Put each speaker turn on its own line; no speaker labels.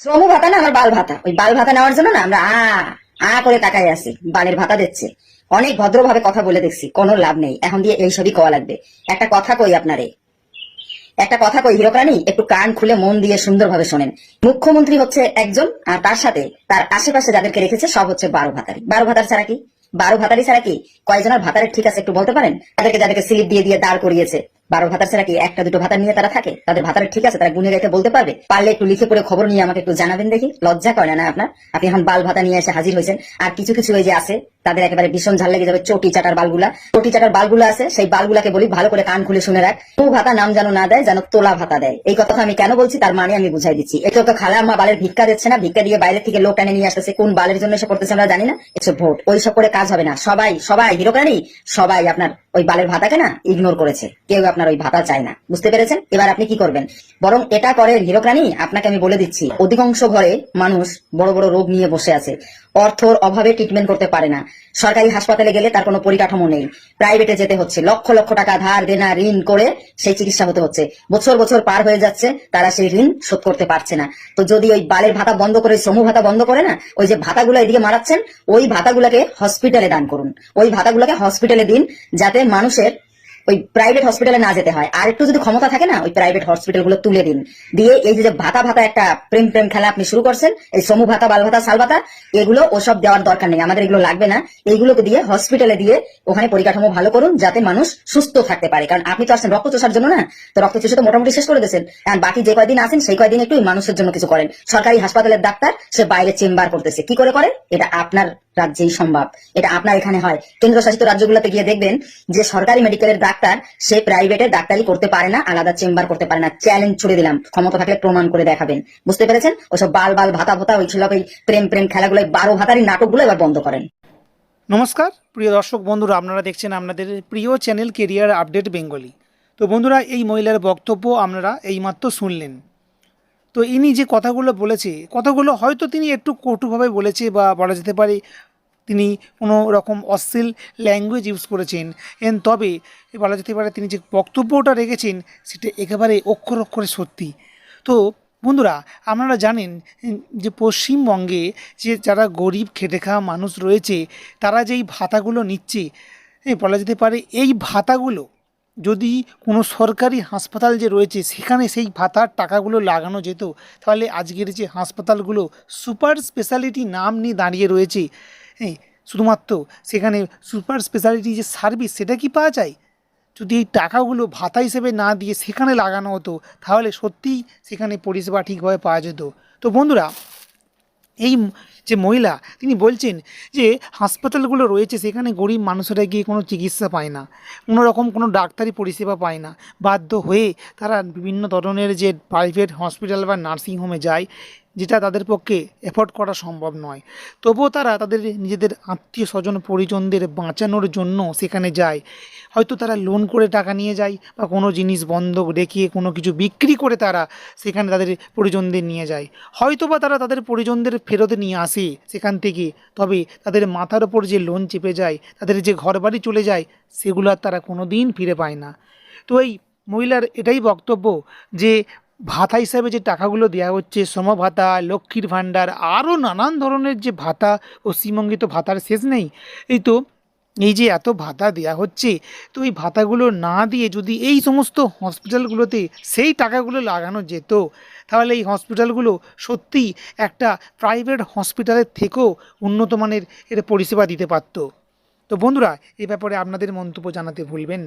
শ্রম ভাতা না, আমার বাল ভাতা ওই বাল ভাতা নেওয়ার জন্য না আমরা আ আ করে তাকাই আছি, বালের ভাতা দিচ্ছে। অনেক ভদ্রভাবে কথা বলে দেখছি, কোনো লাভ নেই। এখন দিয়ে এইসবই কওয়া লাগবে। একটা কথা কই আপনারে। একটা কথা কই হিরোকানি একটু কান খুলে মন দিয়ে সুন্দরভাবে শোনেন। মুখ্যমন্ত্রী হচ্ছে একজন, আর তার সাথে তার আশেপাশে যাদেরকে রেখেছে, সব হচ্ছে বারো ভাতারি। বারো ভাতার ছাড়া কি? বারো ভাতারি ছাড়া কি? কয়জনের ভাতারের ঠিক আছে একটু বলতে পারেন? তাদেরকে, যাদেরকে স্লিপ দিয়ে দিয়ে দাঁড় করিয়েছে। বারো ভাতার ছাড়া কি একটা দুটো ভাতা নিয়ে তারা থাকে? তাদের ভাতাটা ঠিক আছে, তারা গুনে গাইতে বলতে পারবে। পারলে একটু লিখে পড়ে খবর নিয়ে আমাকে একটু জানাবেন দেখি। লজ্জা করে না আপনার? আপনি এখন বাল ভাতা নিয়ে এসে হাজির হয়েছেন। আর কিছু কিছু ওই যে আছে তাদের একেবারে ভীষণ ঝাল লেগে যাবে চটি চাটার বালগুলা। চটি চাটার বালগুলো আছে, সেই বালগুলাকে বলি ভালো করে কান খুলে শুনে রাখ। তো ভাতা নাম যেন না দেয়, যেন তোলা ভাতা দেয়। এই কথা আমি কেন বলছি তার মানে আমি বুঝাই দিচ্ছি। এটা তো খালা আম্মা বালের ভিক্ষা দিচ্ছে না, ভিক্ষা দিয়ে বাইরে থেকে লোক টেনে নিয়ে আসতেছে, কোন বালের জন্য এসে করতেছে আমরা জানি না। এসব ভোট, ওই সব করে কাজ হবে না। সবাই সবাই হিরোকানি সবাই আপনার ওই বালের ভাতাকে না ইগনোর করেছে। কেউ আপনার ওই ভাতা চায় না। বুঝতে পেরেছেন? এবার আপনি কি করবেন? বরং এটা করে হিরোকানি আপনাকে আমি বলে দিচ্ছি, অধিকাংশ ঘরে মানুষ বড় বড় রোগ নিয়ে বসে আছে। অর্থর অভাবে ট্রিটমেন্ট করতে পারে না। সরকারি হাসপাতালে গেলে তার কোনো পরিকাঠামো নেই। প্রাইভেটে যেতে হচ্ছে। লক্ষ লক্ষ টাকা ধার দেনা, ঋণ করে সেই চিকিৎসা হতে হচ্ছে। বছর বছর পার হয়ে যাচ্ছে, তারা সেই ঋণ শোধ করতে পারছে না। তো যদি ওই বালের ভাতা বন্ধ করে শ্রম ভাতা বন্ধ করে না, ওই যে ভাতাগুলো এদিকে মারাচ্ছেন, ওই ভাতাগুলোকে হসপিটালে দান করুন। ওই ভাতাগুলোকে হসপিটালে দিন যাতে মানুষের ওই প্রাইভেট হসপিটালে না যেতে হয়। আর একটু যদি ক্ষমতা থাকে না, ওই প্রাইভেট হসপিটালগুলো তুলে দিন। দিয়ে এই যে ভাতা ভাতা একটা প্রেম প্রেম খেলা আপনি শুরু করছেন, এই সমু ভাতা, বাল ভাতা সাল ভাতা, এগুলো ওসব দেওয়ার দরকার নেই। আমাদের এগুলো লাগবে না। এইগুলোকে দিয়ে হসপিটালে দিয়ে ওখানে পরিকাঠামো ভালো করুন, যাতে মানুষ সুস্থ থাকতে পারে। কারণ আপনি তো আসছেন রক্ত চোষার জন্য না? তো রক্ত চোষে তো মোটামুটি শেষ করে দিয়েছেন। আর বাকি যে কয়দিন আছেন, সেই কয়দিন একটু মানুষের জন্য কিছু করেন। সরকারি হাসপাতালের ডাক্তার, সে বাইরে চেম্বার করতেছে। কি করে করে? এটা আপনার রাজ্যেই সম্ভব। এটা আপনার এখানে হয়। কেন্দ্রশাসিত রাজ্যগুলোতে গিয়ে দেখবেন যে সরকারি মেডিকেলের ডাক্তার, সে প্রাইভেটে ডাক্তারি করতে পারে না, আলাদা চেম্বার করতে পারে না। চ্যালেঞ্জ ছুড়ে দিলাম। ক্ষমতা থাকলে প্রমাণ করে দেখাবেন। বুঝতে পেরেছেন? ওসব বাল বাল ভাতা ভাতা, ওই ছিল ওই প্রেম প্রেম খেলাগুলো বারো ভাতারি নাটকগুলো এবার বন্ধ করেন।
নমস্কার, প্রিয় দর্শক বন্ধুরা, আপনারা দেখছেন আপনাদের প্রিয় চ্যানেল কেরিয়ার আপডেট বেঙ্গলি তো বন্ধুরা, এই মহিলার বক্তব্য আপনারা এইমাত্র শুনলেন। তো ইনি যে কথাগুলো বলেছে, কথাগুলো হয়তো তিনি একটু কটুভাবে বলেছে বা বলা যেতে পারে তিনি কোনো রকম অশ্লীল ল্যাঙ্গুয়েজ ইউজ করেছেন। এন তবে বলা যেতে পারে তিনি যে বক্তব্যটা রেখেছেন, সেটা একেবারে অক্ষর অক্ষরে সত্যি। তো বন্ধুরা, আপনারা জানেন যে পশ্চিমবঙ্গে যে যারা গরিব, খেটে খাওয়া মানুষ রয়েছে, তারা যেই ভাতাগুলো নিচ্ছে বলা যেতে পারে এই ভাতাগুলো যদি কোনো সরকারি হাসপাতাল যে রয়েছে, সেখানে সেই ভাতার টাকাগুলো লাগানো যেত, তাহলে আজকের যে হাসপাতালগুলো সুপার স্পেশালিটি নাম নিয়ে দাঁড়িয়ে রয়েছে হ্যাঁ শুধুমাত্র সেখানে সুপার স্পেশালিটি যে সার্ভিস সেটা কি পাওয়া যায়? যদি এই টাকাগুলো ভাতা হিসেবে না দিয়ে সেখানে লাগানো হতো, তাহলে সত্যিই সেখানে পরিষেবা ঠিকভাবে পাওয়া যেত। তো বন্ধুরা, এই যে মহিলা, তিনি বলছেন যে হাসপাতালগুলো রয়েছে, সেখানে গরিব মানুষেরা গিয়ে কোনো চিকিৎসা পায় না। কোনো রকম কোনো ডাক্তারি পরিষেবা পায় না। বাধ্য হয়ে তারা বিভিন্ন ধরনের যে প্রাইভেট হসপিটাল বা নার্সিংহোমে যায় যেটা তাদের পক্ষে এফোর্ড করা সম্ভব নয়। তবুও তারা তাদের নিজেদের আত্মীয় স্বজন পরিজনদের বাঁচানোর জন্য সেখানে যায়। হয়তো তারা লোন করে টাকা নিয়ে যায় বা কোনো জিনিস বন্ধক রেখে কোনো কিছু বিক্রি করে তারা সেখানে তাদের পরিজনদের নিয়ে যায়। হয়তো বা তারা তাদের পরিজনদের ফেরত নিয়ে আসে সেখান থেকে, তবে তাদের মাথার ওপর যে লোন চেপে যায়, তাদের যে ঘরবাড়ি চলে যায়, সেগুলো আর তারা কোনো দিন ফিরে পায় না। তো এই মহিলার এটাই বক্তব্য যে ভাতা হিসাবে যে টাকাগুলো দেওয়া হচ্ছে শ্রম ভাতা লক্ষ্মীর ভাণ্ডার, আরও নানান ধরনের যে ভাতা পশ্চিমবঙ্গে তো ভাতার শেষ নেই। এই তো, এই যে এত ভাতা দেওয়া হচ্ছে, তো এই ভাতাগুলো না দিয়ে যদি এই সমস্ত হসপিটালগুলোতে সেই টাকাগুলো লাগানো যেত, তাহলে এই হসপিটালগুলো সত্যিই একটা প্রাইভেট হসপিটালের থেকেও উন্নত মানের এর পরিষেবা দিতে পারতো। তো বন্ধুরা, এ ব্যাপারে আপনাদের মন্তব্য জানাতে ভুলবেন না।